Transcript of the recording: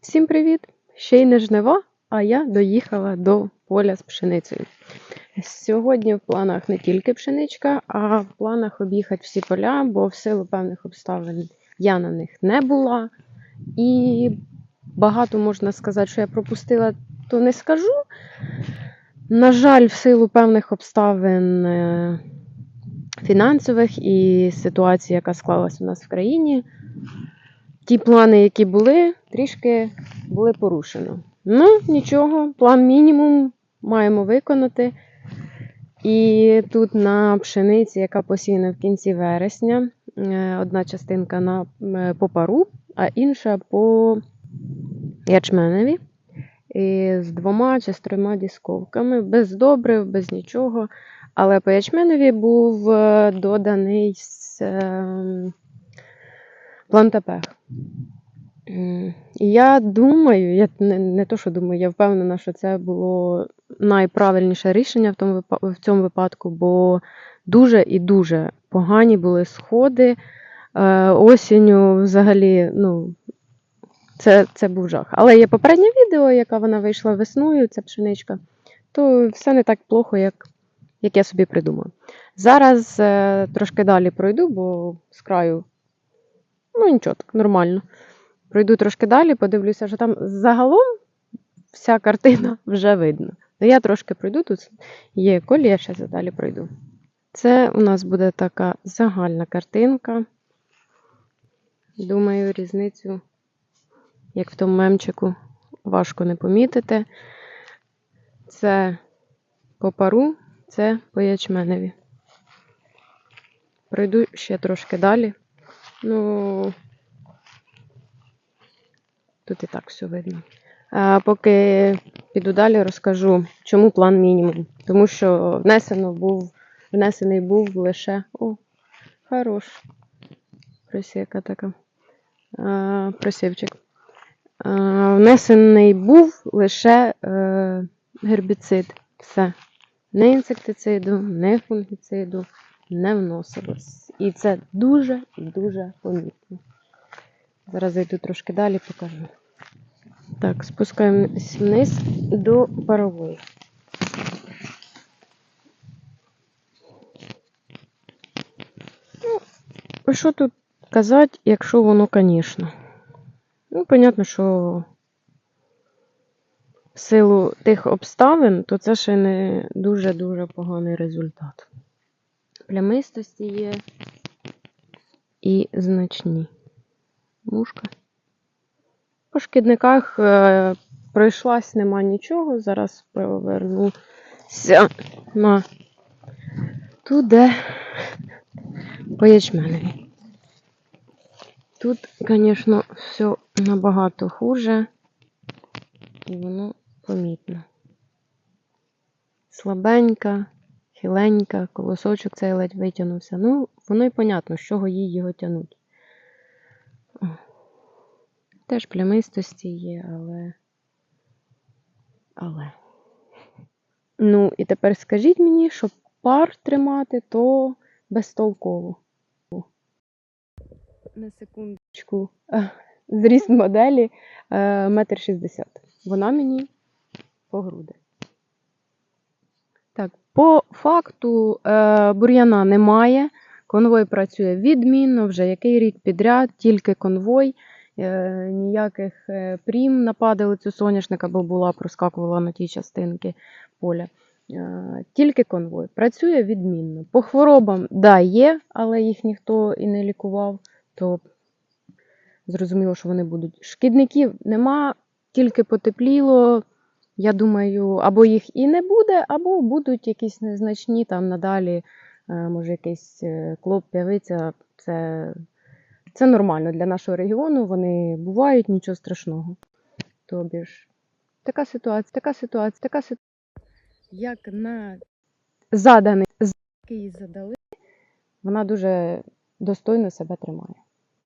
Всім привіт! Ще й не жнива, а я доїхала до поля з пшеницею. Сьогодні в планах не тільки пшеничка, а в планах об'їхати всі поля, бо в силу певних обставин я на них не була. І багато можна сказати, що я пропустила, то не скажу. На жаль, в силу певних обставин е, фінансових і ситуації, яка склалась у нас в країні, ті плани, які були, трішки були порушено. Ну, нічого, план мінімум маємо виконати. І тут на пшениці, яка посіяна в кінці вересня, е, одна частинка на, е, по пару, а інша по ячменеві. І з двома чи з трьома дісковками, без добрив, без нічого. Але по ячменеві був е, доданий ем, плантапех. Я думаю, я не, не то, що думаю, я впевнена, що це було найправильніше рішення в, тому, в цьому випадку, бо дуже і дуже погані були сходи. Е, осінню взагалі, ну, це, це був жах. Але є попереднє відео, яка вона вийшла весною, ця пшеничка, то все не так плохо, як, як я собі придумала. Зараз е, трошки далі пройду, бо з краю, ну нічого, так нормально. Пройду трошки далі, подивлюся, що там загалом вся картина вже видно. Ну, я трошки пройду, тут є колія, ще далі пройду. Це у нас буде така загальна картинка. Думаю, різницю, як в тому мемчику, важко не помітити. Це по пару, це по ячменеві. Пройду ще трошки далі. Ну, тут і так все видно. А поки піду далі, розкажу, чому план мінімум. Тому що внесено був, внесений був лише. О, хорош. Просіка така. А, просівчик. А, внесений був лише е, гербіцид. Все. Не інсектициду, не фунгіциду не вносилось. І це дуже і дуже помітно. Зараз зайду трошки далі, покажу. Так, спускаємось вниз до парової. Ну, що тут казати, якщо воно, звісно. Ну, понятно, що в силу тих обставин, то це ще не дуже-дуже поганий результат. Плямистості є і значні. Мушка. По шкідниках е, пройшлась, нема нічого. Зараз повернуся на туди по ячменеві. Тут, звісно, все набагато хуже, і воно помітно. Слабенька, хиленька, колосочок цей ледь витягнувся. Ну, воно й понятно, з чого їй його тягнуть. Теж плямистості є, але. Але. Ну, і тепер скажіть мені, щоб пар тримати, то безтолково. На секундочку. Зріст моделі е, метр шістдесят. Вона мені по груди. Так, по факту е, бур'яна немає. Конвой працює відмінно, вже який рік підряд, тільки конвой. Е, ніяких е, прім на падалицю соняшника, бо була, проскакувала на тій частинки поля. Тільки конвой. Працює відмінно. По хворобам, да, є, але їх ніхто і не лікував, то зрозуміло, що вони будуть. Шкідників нема, тільки потепліло. Я думаю, або їх і не буде, або будуть якісь незначні там надалі, е, може якийсь е, клоп з'явиться. Це, це нормально для нашого регіону. Вони бувають, нічого страшного. Тобі ж така ситуація, така ситуація, така ситуація. Як на заданий, який задали, вона дуже достойно себе тримає.